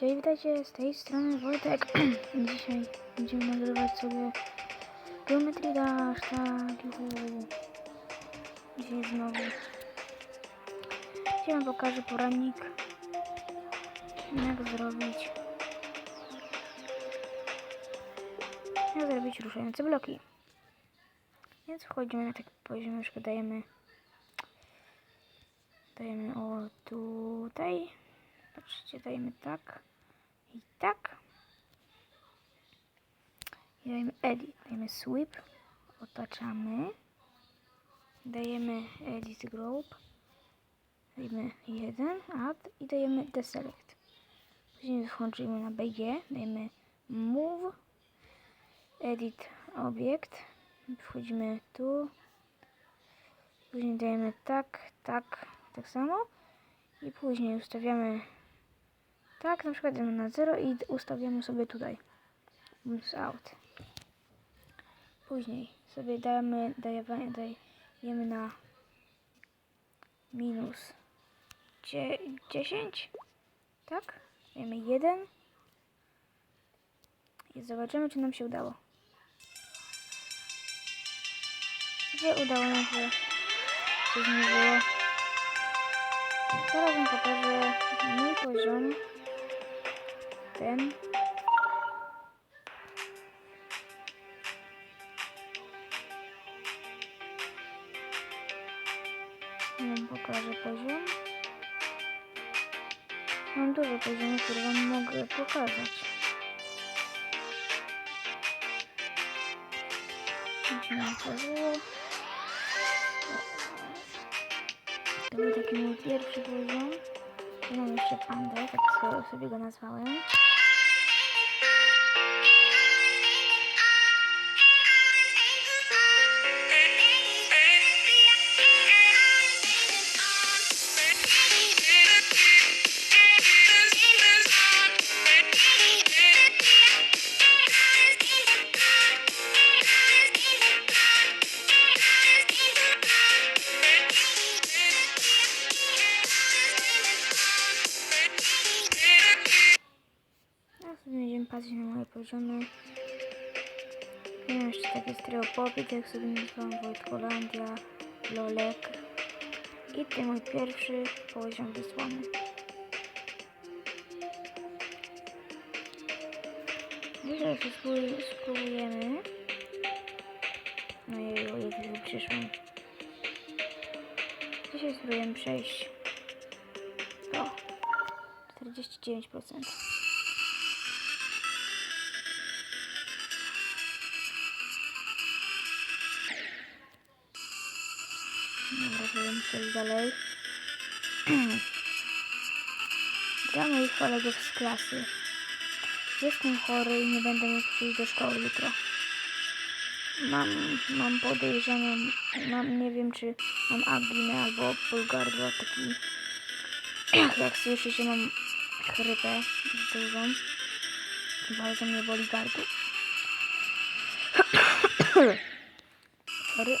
Cześć, witajcie, z tej strony Wojtek. Dzisiaj będziemy nagrywać sobie tak, juhu. Dzisiaj znowu. Dzisiaj wam pokażę poradnik, jak zrobić, jak zrobić ruszające bloki. Więc wchodzimy na taki poziom, przykład dajemy, dajemy o tutaj, patrzcie, dajemy tak i tak. I dajemy edit, dajemy sweep, otaczamy, dajemy edit group, dajemy 1, add i dajemy deselect. Później wchodzimy na BG, dajemy move, edit obiekt, wchodzimy tu, później dajemy tak, tak, tak samo. I później ustawiamy tak, na przykład na 0 i ustawiamy sobie tutaj moves out. Później sobie dajemy, dajemy, dajemy na minus dzie- 10, tak? Dajemy 1 i zobaczymy, czy nam się udało. Gdzie udało nam się coś nie było. Teraz wam pokażę mój poziom. Ten. Wam pokażę poziom. Mam dużo poziomów, które wam mogę pokazać. Nie otworzyło. To był taki mój pierwszy poziom. Mam jeszcze pandę, tak so- sobie go nazwałem. Na moje poziomy. Mam jeszcze takie stereopopit, jak sobie nazywam Wojtkolandia, Lolek. I to mój pierwszy poziom wysłany. Dzisiaj spróbujemy. No i jak przyszłam. Dzisiaj spróbujemy przejść. O, 49%. Dobra, powiem przejść dalej. Dla moich kolegów z klasy. Jestem chory i nie będę mógł przyjść do szkoły jutro. Mam, mam podejrzenie, mam, nie wiem czy mam anginę albo ból gardła taki, jak, jak słyszycie mam chrypę dużą. Bardzo mnie boli gardło. Sorry.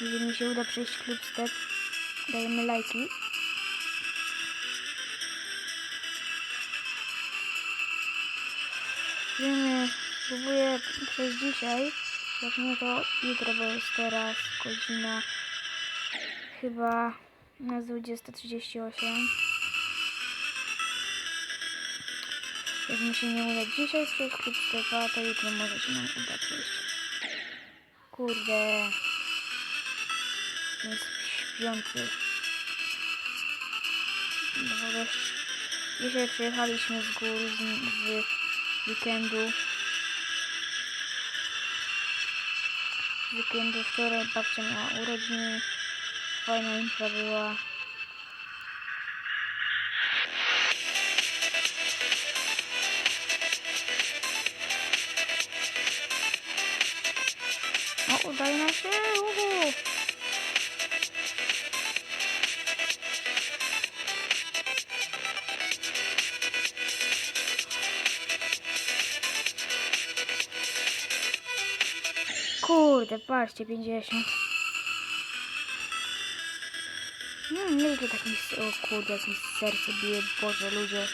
Jeżeli mi się uda przejść klub step, dajemy lajki. Wiemy, próbuję przejść dzisiaj. Jak nie to jutro, bo jest teraz godzina chyba na 20.38. Jak mi się nie uda dzisiaj przejść klub stepa, to jutro może się nam uda przejść. Kurde. Jest śpiący. No bo. Dzisiaj przyjechaliśmy z gór, z, z weekendu. Z weekendu wczoraj babcia miała urodziny. Fajna impreza była. O, udaje nam się! Uhu. Kurde, patrzcie, 50. No, nieźle tak mi, o kurde, jak mi serce bije, Boże, ludzie.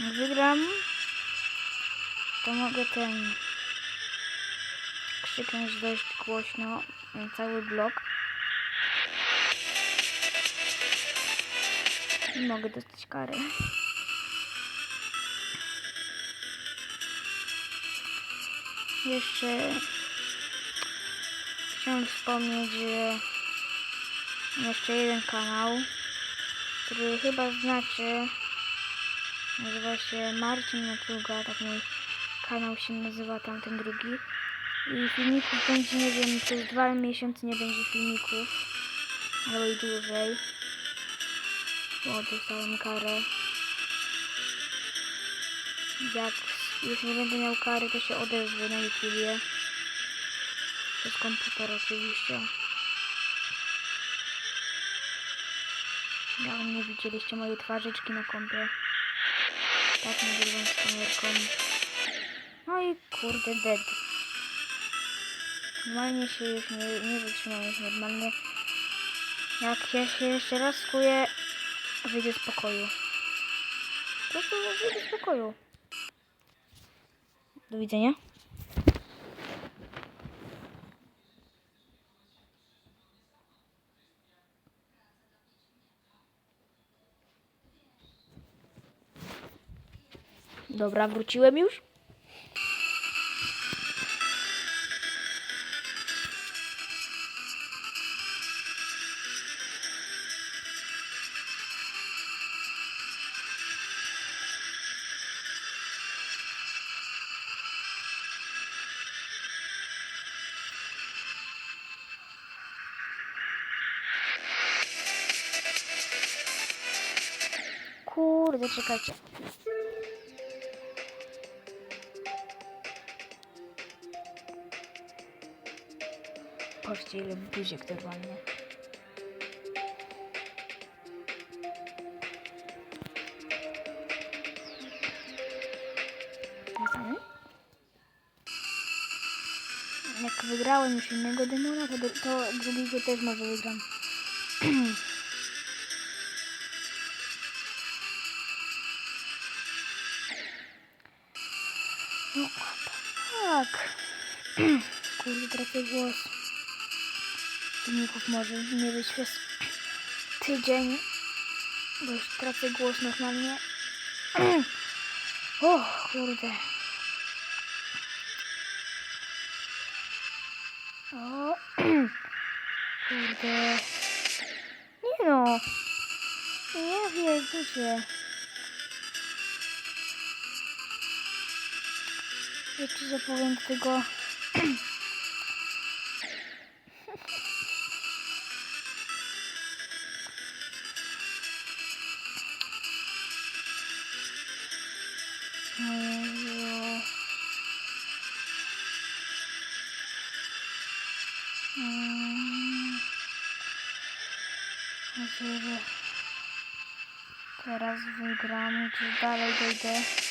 Wygram, to mogę ten krzyknąć dość głośno cały blok. I mogę dostać karę. Jeszcze chciałem wspomnieć, że jeszcze jeden kanał, który chyba znacie. Nazywa się Marcin Natruga, tak mój kanał się nazywa tamten drugi. I filmików będzie, nie wiem, przez dwa miesiące nie będzie filmików. Albo i dłużej. O, dostałem karę. Jak już nie będę miał kary, to się odezwę na YouTubie. Przez komputer oczywiście. Ja nie widzieliście mojej twarzyczki na kompie. Tak nagrywam z kamerką. No i kurde dead. Normalnie się już nie, nie wytrzymam już normalnie. Jak ja się jeszcze raz skuję, wyjdę z pokoju. Po prostu wyjdę z pokoju. Do widzenia. Dobra, wróciłem już. Czekajcie. Patrzcie ile buziek normalnie. Wracamy? Jak wygrałem już innego demona, to, to drugiego też może wygram. Kurde, tracę głos. Filmików może nie być przez tydzień, bo już tracę głos normalnie. O, kurde. O, kurde. Nie no. Nie wiem, się. Jeszcze zapowiem do tego. Teraz wygram, czy dalej dojdę.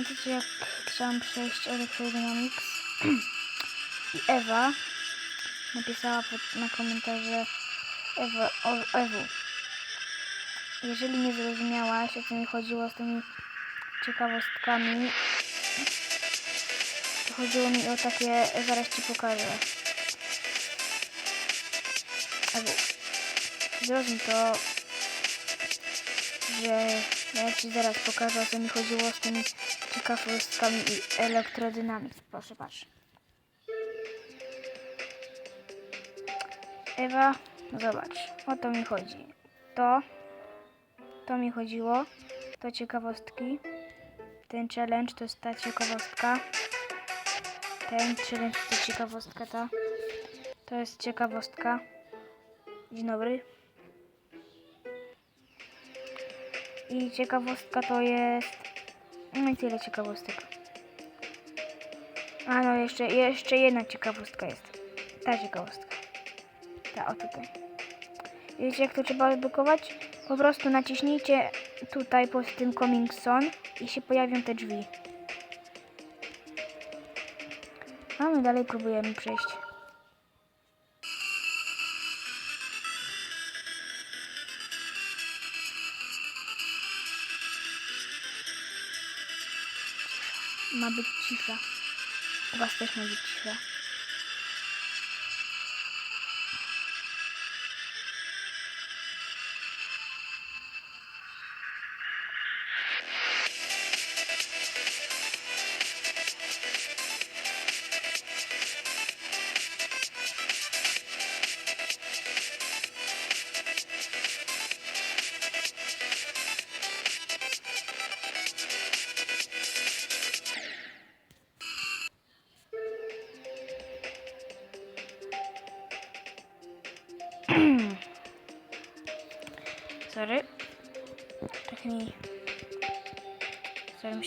Pamiętacie jak chciałam przejść Electrodynamics i Ewa napisała pod, na komentarze Ewa, o, Ewu. Jeżeli nie zrozumiałaś o co mi chodziło z tymi ciekawostkami, to chodziło mi o takie, zaraz ci pokażę. Ewu, zrozum to, że ja ci zaraz pokażę o co mi chodziło z tymi ciekawostkami i elektrodynamik. Proszę, patrz. Ewa, zobacz, o to mi chodzi. To, to mi chodziło, to ciekawostki. Ten challenge to jest ta ciekawostka. Ten challenge to ciekawostka ta. To jest ciekawostka. Dzień dobry. I ciekawostka to jest... No i tyle ciekawostek. A no, jeszcze, jeszcze jedna ciekawostka jest. Ta ciekawostka. Ta, o tutaj. Wiecie jak to trzeba odblokować? Po prostu naciśnijcie tutaj pod tym coming soon i się pojawią te drzwi. A my dalej próbujemy przejść. Ma być cisza. U was też ma być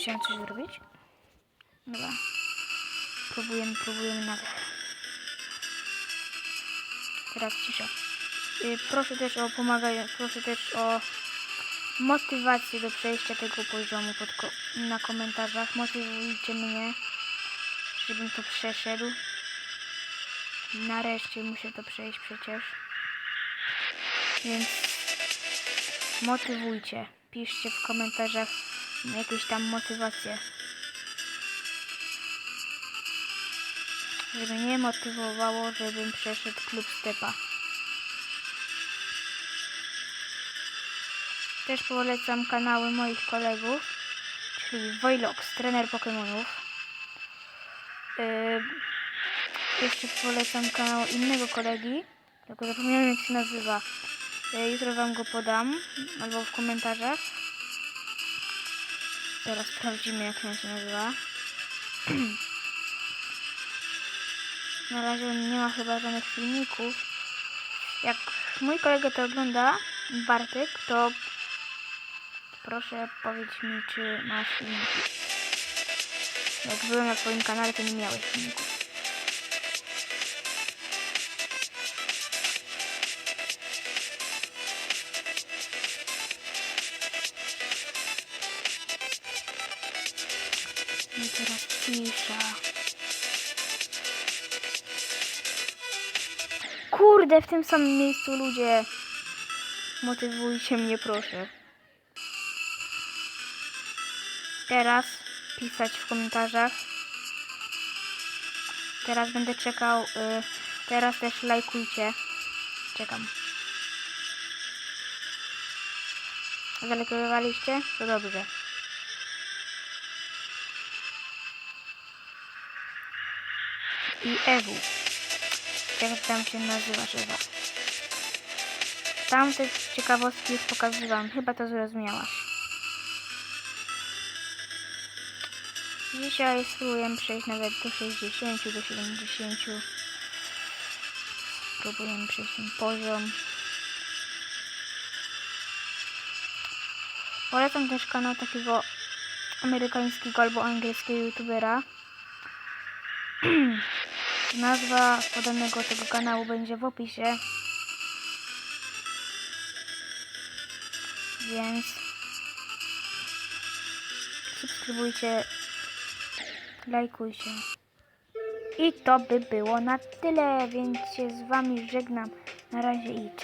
Musiałem coś zrobić. Dobra. Próbujemy, próbujemy nawet. Teraz cisza. Y, Proszę też o pomaganie, proszę też o motywację do przejścia tego poziomu pod ko na komentarzach. Motywujcie mnie, żebym to przeszedł. Nareszcie muszę to przejść przecież. Więc motywujcie. Piszcie w komentarzach jakieś tam motywacje. Żeby mnie motywowało, żebym przeszedł klub stepa. Też polecam kanały moich kolegów, czyli Wojlox, trener Pokémonów. Yy, jeszcze polecam kanał innego kolegi, tylko zapomniałem jak się nazywa. Yy, jutro wam go podam, albo w komentarzach. Zaraz sprawdzimy jak on się nazywa. Na razie nie ma chyba żadnych filmików. Jak mój kolega to ogląda, Bartek, to proszę powiedz mi, czy masz filmiki. Jak byłem na twoim kanale, to nie miałeś filmików. Kurde, w tym samym miejscu ludzie. Motywujcie mnie, proszę. Teraz pisać w komentarzach. Teraz będę czekał. Y, teraz też lajkujcie. Czekam. Zalajkowaliście? To dobrze. I Ewu. Jak tam się nazywasz Ewa? Tamte ciekawostki już pokazywałam. Chyba to zrozumiałaś. Dzisiaj spróbujemy przejść nawet do 60, do 70. Spróbujemy przejść ten poziom. Polecam też kanał takiego amerykańskiego albo angielskiego youtubera. Nazwa podanego tego kanału będzie w opisie. Więc subskrybujcie, lajkujcie. I to by było na tyle, więc się z wami żegnam. Na razie i cześć.